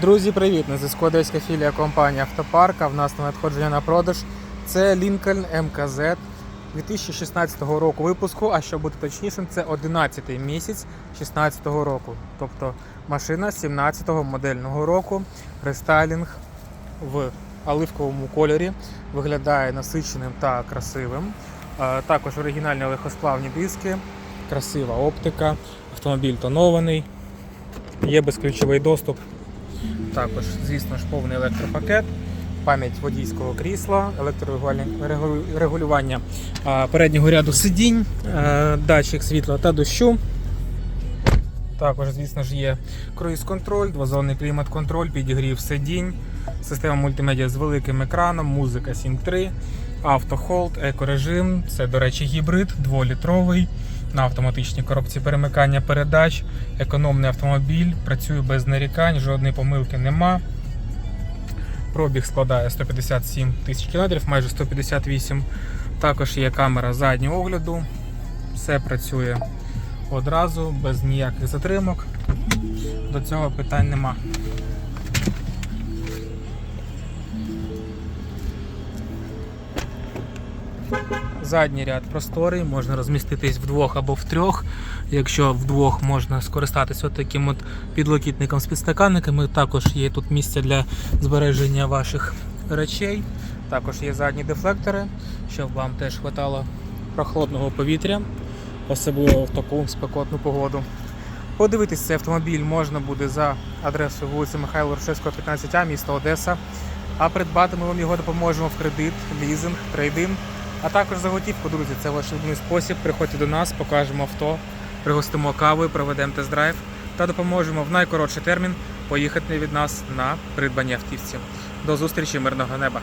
Друзі, привіт! На зв'язку одеська філія компанії Автопарка. В нас на надходження на продаж. Це Lincoln МКЗ 2016 року випуску, а щоб бути точнішим, це 11 місяць 2016 року. Тобто машина 17-го модельного року, рестайлінг в оливковому кольорі, виглядає насиченим та красивим. Також оригінальні легкосплавні диски, красива оптика, автомобіль тонований, є безключовий доступ. Також, звісно ж, повний електропакет, пам'ять водійського крісла, електрорегулювання переднього ряду сидінь, датчик світла та дощу. Також, звісно ж, є круїз-контроль, двозонний клімат-контроль, підігрів сидінь, система мультимедіа з великим екраном, музика 7.3, автохолд, екорежим. Це, до речі, гібрид, дволітровий, на автоматичній коробці перемикання передач, економний автомобіль, працює без нарікань, жодної помилки нема. Пробіг складає 157 тисяч кілометрів, майже 158. Також є камера заднього огляду. Все працює одразу, без ніяких затримок. До цього питань нема. Задній ряд просторий, можна розміститись вдвох або в трьох. Якщо вдвох можна скористатися от таким от підлокітником з підстаканниками. Також є тут місце для збереження ваших речей. Також є задні дефлектори, щоб вам теж хватало прохолодного повітря, особливо в таку спекотну погоду. Подивитись цей автомобіль можна буде за адресою вулиця Михайла Рушевського, 15А, місто Одеса. А придбати ми вам його допоможемо в кредит, лізинг, трейдинг. А також за готівку, друзі, це ваш улюблений спосіб. Приходьте до нас, покажемо авто, пригостимо кавою, проведемо тест-драйв та допоможемо в найкоротший термін поїхати від нас на придбані автівці. До зустрічі, мирного неба!